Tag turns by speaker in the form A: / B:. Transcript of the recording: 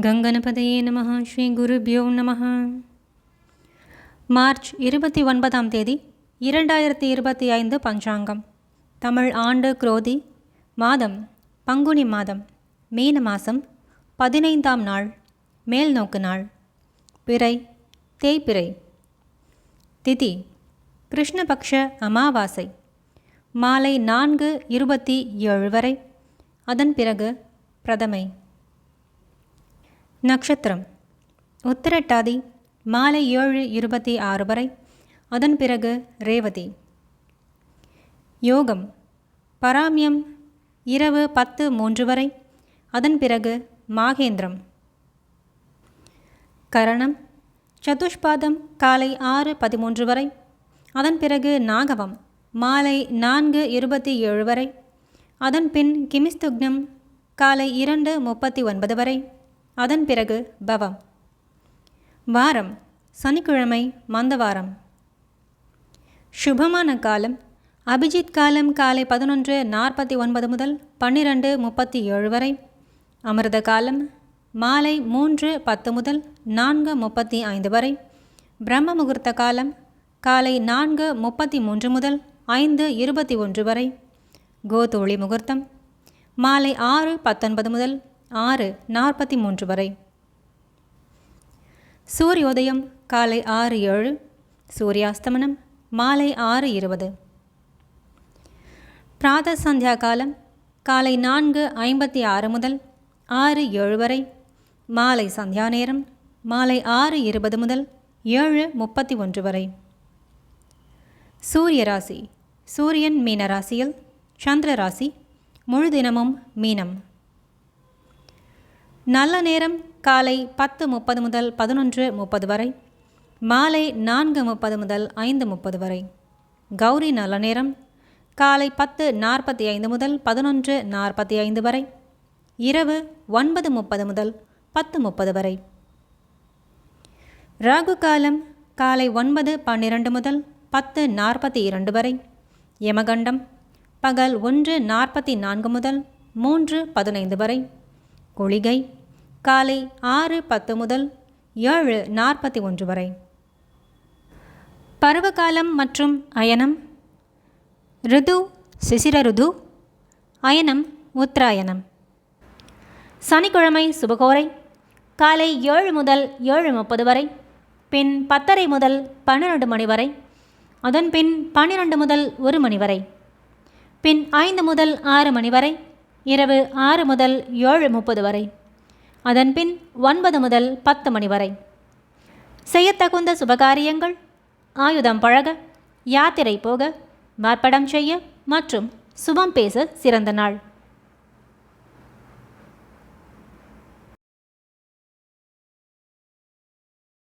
A: கங்கனபதையே நம ஸ்ரீ குருபியோ நம மார்ச் இருபத்தி ஒன்பதாம் தேதி இரண்டாயிரத்தி இருபத்தி ஐந்து பஞ்சாங்கம். தமிழ் ஆண்டு குரோதி மாதம் பங்குனி மாதம் மீன மாதம் பதினைந்தாம் நாள் மேல்நோக்கு நாள். பிறை தேய்பிறை. திதி கிருஷ்ணபக்ஷ அமாவாசை. மாலை நான்கு இருபத்தி ஏழு வரை. அதன் பிறகு பிரதமை. நட்சத்திரம் உத்திரட்டாதி மாலை ஏழு இருபத்தி ஆறு வரை. அதன் பிறகு ரேவதி. யோகம். பராமியம் இரவு பத்து மூன்று வரை. அதன் பிறகு மாகேந்திரம். கரணம். சதுஷ்பாதம் காலை ஆறு பதிமூன்று வரை. அதன் பிறகு நாகவம் மாலை நான்கு இருபத்தி ஏழு வரை. அதன் பின் கிமிஸ்துக்னம் காலை இரண்டு முப்பத்தி ஒன்பது வரை. அதன் பிறகு பவம். வாரம் சனிக்கிழமை மந்தவாரம். சுபமான காலம் அபிஜித் காலம் காலை பதினொன்று நாற்பத்தி ஒன்பது முதல் பன்னிரண்டு முப்பத்தி ஏழு வரை. அமிர்த காலம் மாலை மூன்று பத்து முதல் நான்கு முப்பத்தி ஐந்து வரை. பிரம்ம முகூர்த்த காலம் காலை நான்கு முப்பத்தி மூன்று முதல் ஐந்து இருபத்தி ஒன்று வரை. கோதோளி முகூர்த்தம் மாலை ஆறு பத்தொன்பது முதல் ஆறு நாற்பத்தி மூன்று வரை. சூரியோதயம் காலை ஆறு ஏழு. சூரியாஸ்தமனம் மாலை ஆறு இருபது. பிராத சந்தியா காலம் காலை நான்கு ஐம்பத்தி ஆறு முதல் ஆறு ஏழு வரை. மாலை சந்தியா நேரம் மாலை ஆறு இருபது முதல் ஏழு முப்பத்தி ஒன்று வரை. சூரிய ராசி சூரியன் மீன ராசியில் சந்திர ராசி முழு தினமும் மீனம். நல்ல நேரம் காலை பத்து முப்பது முதல் பதினொன்று முப்பது வரை மாலை நான்கு முப்பது முதல் ஐந்து முப்பது வரை. கௌரி நல்ல நேரம் காலை பத்து நாற்பத்தி ஐந்து முதல் பதினொன்று நாற்பத்தி ஐந்து வரை இரவு ஒன்பது முப்பது முதல் பத்து முப்பது வரை. ராகு காலம் காலை ஒன்பது பன்னிரண்டு முதல் பத்து நாற்பத்தி இரண்டு வரை யமகண்டம் பகல் ஒன்று நாற்பத்தி நான்கு முதல் மூன்று பதினைந்து வரை. குளிகை காலை ஆறு பத்து முதல் ஏழு நாற்பத்தி ஒன்று வரை. பருவகாலம் மற்றும் அயனம். ரிது சிசிர ருது. அயனம் உத்தராயணம். சனிக்கிழமை சுபகோரை. காலை ஏழு முதல் ஏழு முப்பது வரை. பின் பத்தரை முதல் பன்னிரண்டு மணி வரை. அதன் பின் பன்னிரண்டு முதல் ஒரு மணி வரை. பின் ஐந்து முதல் ஆறு மணி வரை. இரவு ஆறு முதல் ஏழு முப்பது வரை. அதன்பின் ஒன்பது முதல் பத்து மணி வரை. செய்யத்தகுந்த சுபகாரியங்கள் ஆயுதம் பழக யாத்திரை போக வார்ப்படம் செய்ய மற்றும் சுபம் பேச சிறந்த நாள்.